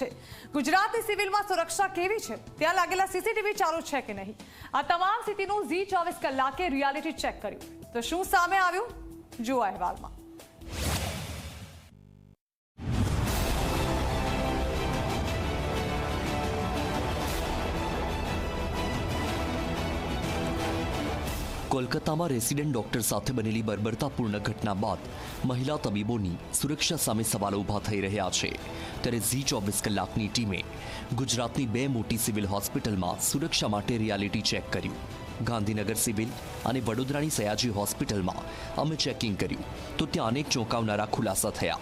છે. ગુજરાતની સિવિલમાં સુરક્ષા કેવી છે? ત્યાં લાગેલા સીસીટીવી ચાલુ છે કે નહીં? આ તમામ સ્થિતિનું ઝી ચોવીસ કલાકે રિયાલિટી ચેક કર્યું. તો શું સામે આવ્યું? જુઓ અહેવાલમાં. કોલકાતામાં રેસિડેન્ટ ડોક્ટર સાથે બનેલી બર્બરતાપૂર્ણ ઘટના બાદ મહિલા તબીબોની સુરક્ષા સામે સવાલો ઊભા થઈ રહ્યા છે. ત્યારે ઝી ચોવીસ કલાકની ટીમે ગુજરાતની બે મોટી સિવિલ હોસ્પિટલમાં સુરક્ષા માટે રિયાલિટી ચેક કર્યું. ગાંધીનગર સિવિલ અને વડોદરાની સયાજી હોસ્પિટલમાં અમે ચેકિંગ કર્યું તો ત્યાં અનેક ચોંકાવનારા ખુલાસા થયા.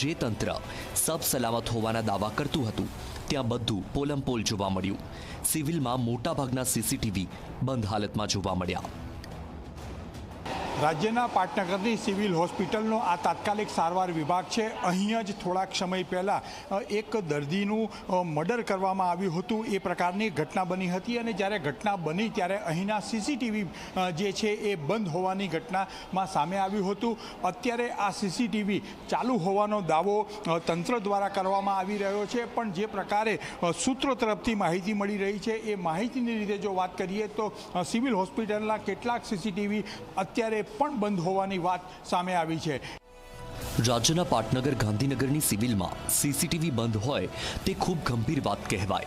જે તંત્ર સબ સલામત હોવાના દાવા કરતું હતું, ત્યાં બધું પોલમપોલ જોવા મળ્યું. સિવિલમાં મોટાભાગના સીસીટીવી બંધ હાલતમાં જોવા મળ્યા. રાજ્યના પાટનગરની સિવિલ હોસ્પિટલનો આ તાત્કાલિક સારવાર વિભાગ છે. અહીંયા જ થોડાક સમય પહેલાં એક દર્દીનું મર્ડર કરવામાં આવ્યું હતું. એ પ્રકારની ઘટના બની હતી અને જ્યારે ઘટના બની ત્યારે અહીંના સીસીટીવી જે છે એ બંધ હોવાની ઘટનામાં સામે આવ્યું હતું. અત્યારે આ સીસીટીવી ચાલુ હોવાનો દાવો તંત્ર દ્વારા કરવામાં આવી રહ્યો છે. પણ જે પ્રકારે સૂત્રો તરફથી માહિતી મળી રહી છે, એ માહિતીની રીતે જો વાત કરીએ તો સિવિલ હોસ્પિટલના કેટલાક સીસીટીવી અત્યારે પણ બંધ હોવાની વાત સામે આવી છે. રાજ્યના પાટનગર ગાંધીનગરની સિવિલમાં સીસીટીવી બંધ હોય તે ખૂબ ગંભીર વાત કહેવાય.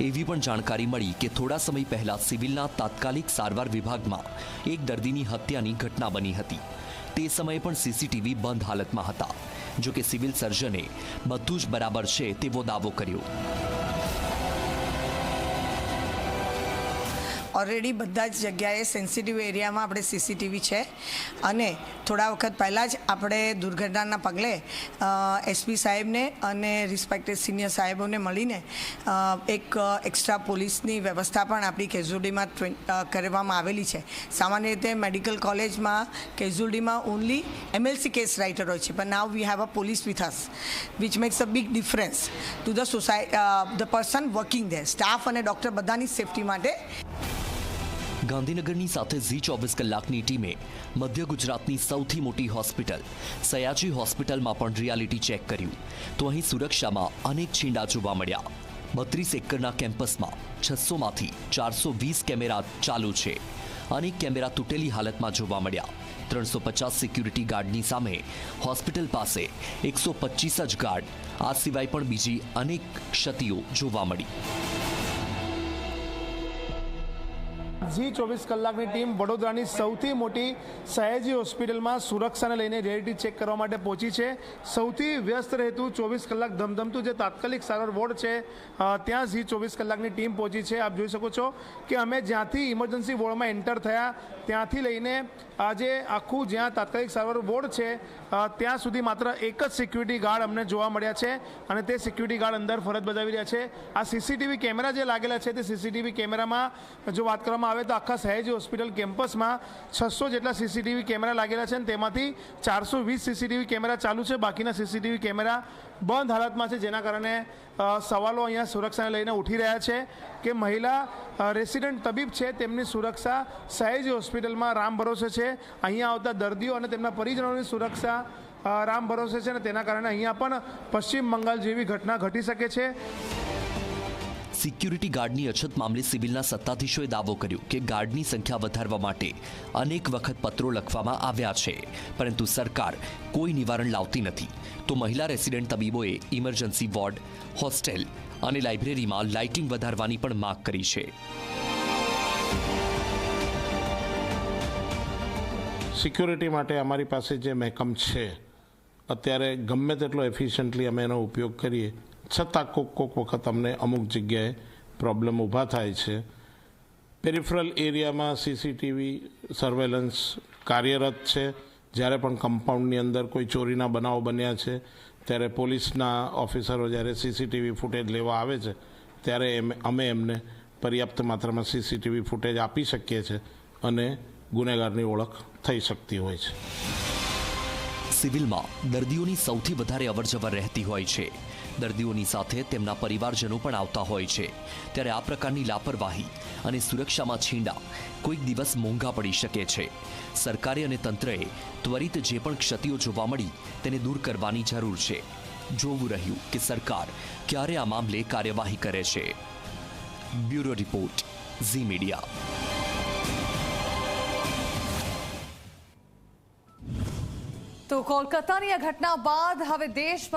એવી પણ જાણકારી મળી કે થોડા સમય પહેલા સિવિલના તાત્કાલિક સારવાર વિભાગમાં એક દર્દીની હત્યાની ઘટના બની હતી. તે સમયે પણ સીસીટીવી બંધ હાલતમાં હતા. જો કે સિવિલ સર્જને બધું જ બરાબર છે તેવો દાવો કર્યો. ઓલરેડી બધા જ જગ્યાએ સેન્સિટિવ એરિયામાં આપણે સીસીટીવી છે. અને થોડા વખત પહેલાં જ આપણે દુર્ઘટનાના પગલે એસપી સાહેબને અને રિસ્પેક્ટેડ સિનિયર સાહેબોને મળીને એક એક્સ્ટ્રા પોલીસની વ્યવસ્થા પણ આપણી કેઝ્યુલિટીમાં કરવામાં આવેલી છે. સામાન્ય રીતે મેડિકલ કોલેજમાં કેઝ્યુલિટીમાં ઓનલી એમએલસી કેસ રાઇટર હોય છે. પણ now we have a police with us which makes a big difference to the society the person working there staff અને ડૉક્ટર બધાની સેફટી માટે ગાંધીનગરની સાથે ઝી ચોવીસ કલાકની ટીમે મધ્ય ગુજરાતની સૌથી મોટી હોસ્પિટલ, સયાજી હોસ્પિટલમાં પણ રિયાલિટી ચેક કર્યું. તો અહીં સુરક્ષામાં અનેક છીંડા જોવા મળ્યા. બત્રીસ એકરના કેમ્પસમાં છસોમાંથી ચારસો વીસ કેમેરા ચાલુ છે. અનેક કેમેરા તૂટેલી હાલતમાં જોવા મળ્યા. ત્રણસો પચાસ સિક્યુરિટી ગાર્ડની સામે હોસ્પિટલ પાસે એકસો પચીસ જ ગાર્ડ, આ સિવાય પણ બીજી અનેક ક્ષતિઓ જોવા મળી. ઝી ચોવીસ કલાકની ટીમ વડોદરાની સૌથી મોટી સયાજી હોસ્પિટલમાં સુરક્ષાને લઈને રિયાલિટી ચેક કરવા માટે પહોંચી છે. સૌથી વ્યસ્ત રહેતું ચોવીસ કલાક ધમધમતું જે તાત્કાલિક સારવાર વોર્ડ છે ત્યાં ઝી ચોવીસ કલાકની ટીમ પહોંચી છે. આપ જોઈ શકો છો કે અમે જ્યાંથી ઇમરજન્સી વોર્ડમાં એન્ટર થયા, ત્યાંથી લઈને આજે આખું જ્યાં તાત્કાલિક સારવાર વોર્ડ છે ત્યાં સુધી માત્ર એક જ સિક્યુરિટી ગાર્ડ અમને જોવા મળ્યા છે અને તે સિક્યુરિટી ગાર્ડ અંદર ફરજ બજાવી રહ્યા છે. આ સીસીટીવી કેમેરા જે લાગેલા છે તે સીસીટીવી કેમેરામાં જો વાત કરવામાં આવે તો આખા સહેજ હોસ્પિટલ કેમ્પસમાં છસો જેટલા સીસીટીવી કેમેરા લાગેલા છે અને તેમાંથી ચારસો વીસ સીસીટીવી કેમેરા ચાલુ છે. બાકીના સીસીટીવી કેમેરા બંધ હાલતમાં છે, જેના કારણે સવાલો અહીંયા સુરક્ષાને લઈને ઉઠી રહ્યા છે કે મહિલા રેસિડેન્ટ તબીબ છે, તેમની સુરક્ષા સહેજ હોસ્પિટલમાં રામ ભરોસે છે. અહીંયા આવતા દર્દીઓ અને તેમના પરિજનોની સુરક્ષા રામ ભરોસે છે અને તેના કારણે અહીંયા પણ પશ્ચિમ બંગાળ જેવી ઘટના ઘટી શકે છે. સિક્યુરિટી ગાર્ડની અછત મામલે સિવિલના સત્તાધીશોએ દાવો કર્યો કે ગાર્ડની સંખ્યા વધારવા માટે અનેક વખત પત્રો લખવામાં આવ્યા છે, પરંતુ સરકાર કોઈ નિવારણ લાવતી નથી. તો મહિલા રેસિડેન્ટ તબીબોએ ઇમરજન્સી વોર્ડ, હોસ્ટેલ અને લાઇબ્રેરીમાં લાઇટિંગ વધારવાની પણ માગ કરી છે. સિક્યોરિટી માટે અમારી પાસે જે મહેકમ છે, અત્યારે ગમે તેટલો એફિશિયન્ટલી અમે એનો ઉપયોગ કરીએ છતાં કોક કોક વખત અમને અમુક જગ્યાએ પ્રોબ્લેમ ઊભા થાય છે. પેરિફરલ એરિયામાં સીસીટીવી સર્વેલન્સ કાર્યરત છે. જ્યારે પણ કમ્પાઉન્ડની અંદર કોઈ ચોરીના બનાવો બન્યા છે, ત્યારે પોલીસના ઓફિસરો જ્યારે સીસીટીવી ફૂટેજ લેવા આવે છે, ત્યારે એમ અમે એમને પર્યાપ્ત માત્રામાં સીસીટીવી ફૂટેજ આપી શકીએ છીએ અને ગુનેગારની ઓળખ થઈ શકતી હોય છે. સિવિલમાં દર્દીઓની સૌથી વધારે અવરજવર રહેતી હોય છે. દર્દીઓની સાથે તેમના પરિવારજનો પણ આવતા હોય છે. ત્યારે આ પ્રકારની લાપરવાહી અને સુરક્ષામાં છીંડા કોઈક દિવસ મોંઘા પડી શકે છે. સરકારે અને તંત્રએ ત્વરિત જે પણ ક્ષતિઓ જોવા મળી તેને દૂર કરવાની જરૂર છે. જોવું રહ્યું કે સરકાર ક્યારે આ મામલે કાર્યવાહી કરે છે. Bureau report, Zee media. તો કોલકાતાની આ ઘટના બાદ હવે દેશભર